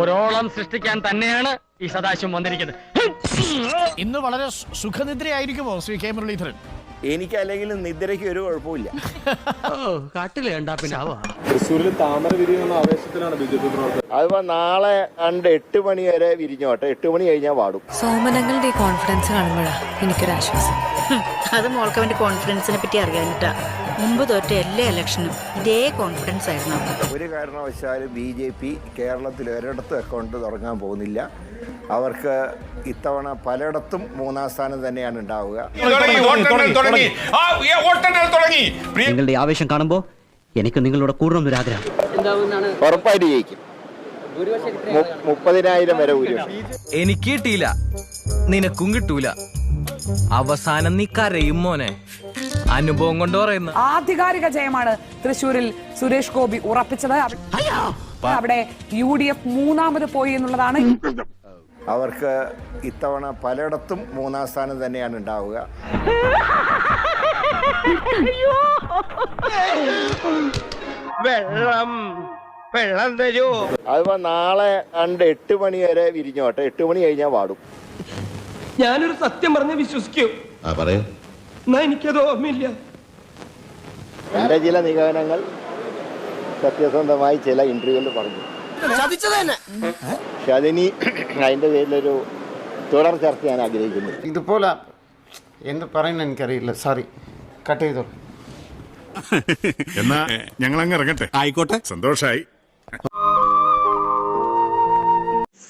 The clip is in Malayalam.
ഒരോളം സൃഷ്ടിക്കാൻ തന്നെയാണ് ഈ സദാശിവം വന്നിരിക്കുന്നത്. ഇന്ന് വളരെ സുഖനിദ്രയായിരിക്കുമോ ശ്രീ കെ മുരളീധരൻ? എനിക്ക് അല്ലെങ്കിൽ നിദ്രയ്ക്ക് ഒരു കുഴപ്പമില്ല തൃശ്ശൂരിൽ താമര വിരിയുന്ന ആവേശത്തിലാണ് ബി ജെ പി പ്രവർത്തകർ. അതിപ്പോ നാളെ കണ്ട് എട്ട് മണി വരെ വിരിഞ്ഞോട്ടെ എട്ട് മണി കഴിഞ്ഞാൽ പാടും സോമനങ്ങളുടെ ഈ കോൺഫിഡൻസ് കാണുമ്പോഴാണ് എനിക്കൊരാശ്വാസം. അത് മോൾക്ക് അവന്റെ കോൺഫിഡൻസിനെ പറ്റി അറിയാനിട്ടാ. മുമ്പ് തോറ്റ എല്ലാ ഇലക്ഷനും ഇതേ കോൺഫിഡൻസ് ആയിരുന്നു. ഒരു കാരണവശാലും ബി ജെ പി കേരളത്തിൽ ഒരിടത്തും അക്കൗണ്ട് തുടങ്ങാൻ പോകുന്നില്ല. അവർക്ക് ഇത്തവണ പലയിടത്തും മൂന്നാം സ്ഥാനം തന്നെയാണ് ഉണ്ടാവുക. നിങ്ങളുടെ ആവേശം കാണുമ്പോൾ എനിക്ക് നിങ്ങളോട് കൂടണമെന്നൊരാഗ്രഹം. ഉറപ്പായിട്ട് ജയിക്കും. മുപ്പതിനായിരം വരെ എനിക്ക് കിട്ടിയില്ല. നിനക്കും കിട്ടൂല. അവസാനം നീ കരയും മോനെ. അനുഭവം കൊണ്ട് പറയുന്നു ആധികാരിക ജയമാണ് തൃശൂരിൽ സുരേഷ് ഗോപി ഉറപ്പിച്ചത്. അവിടെ യു ഡി എഫ് മൂന്നാമത് പോയി എന്നുള്ളതാണ്. അവർക്ക് ഇത്തവണ പലയിടത്തും മൂന്നാം സ്ഥാനം തന്നെയാണ് ഉണ്ടാവുക. വെള്ളം വെള്ളം തരൂ. അതിപ്പോ നാളെ കണ്ട് എട്ട് മണി വരെ വിരിഞ്ഞോട്ടെ എട്ട് മണി കഴിഞ്ഞാൽ പാടും ഞാനൊരു സത്യം പറഞ്ഞ് വിശ്വസിക്കൂ. എന്നാ എനിക്കത് ഓർമ്മയില്ല. എന്റെ ചില നിഗമനങ്ങൾ സത്യസന്ധമായി ചില ഇന്റർവ്യൂവിൽ പറഞ്ഞു. പക്ഷെ അതിനി അതിന്റെ പേരിലൊരു തുടർ ചർച്ച ഞാൻ ആഗ്രഹിക്കുന്നു. ഇതുപോലെ എന്ത് പറയുന്ന എനിക്കറിയില്ല. സോറി കട്ട് ചെയ്തോളൂ. എന്നാ ഞങ്ങൾ അങ്ങ് ഇറങ്ങട്ടെ. ആയിക്കോട്ടെ. സന്തോഷായി.